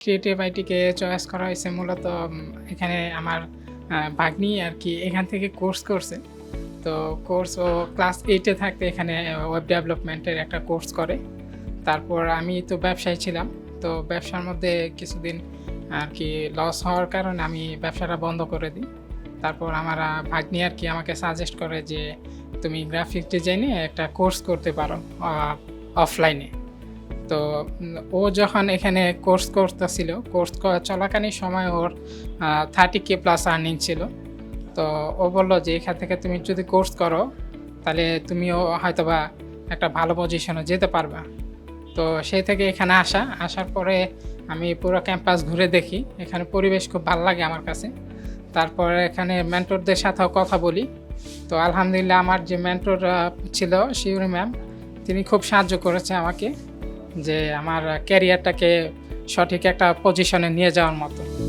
Creative আইটিকে choice করা হয়েছে মূলত এখানে আমার ভাগ্নি আর কি এখান থেকে কোর্স করছে। তো কোর্স ও ক্লাস এইটে থাকতে এখানে ওয়েব ডেভেলপমেন্টের একটা কোর্স করে। তারপর আমি তো ব্যবসায়ী ছিলাম, তো ব্যবসার মধ্যে কিছুদিন আর কি লস হওয়ার কারণে আমি ব্যবসাটা বন্ধ করে দিই। তারপর আমার ভাগ্নি আর কি আমাকে সাজেস্ট করে যে, তুমি গ্রাফিক ডিজাইনে একটা কোর্স করতে পারো অফলাইনে তো ও যখন এখানে কোর্স করতেছিল কোর্স চলাকালীন সময় ওর থার্টি কে প্লাস আর্নিং ছিল। তো ও বলল যে, এখান থেকে তুমি যদি কোর্স করো, তাহলে তুমিও হয়তোবা একটা ভালো পজিশনে যেতে পারবা। তো সেই থেকে এখানে আসা। আসার পরে আমি পুরো ক্যাম্পাস ঘুরে দেখি। এখানে পরিবেশ খুব ভালো লাগে আমার কাছে। তারপরে এখানে মেন্টরদের সাথেও কথা বলি। তো আলহামদুলিল্লাহ আমার যে মেন্টর ছিল, শিউরি ম্যাম তিনি খুব সাহায্য করেছে আমাকে। যে আমার ক্যারিয়ারটাকে সঠিক একটা পজিশনে নিয়ে যাওয়ার মতো।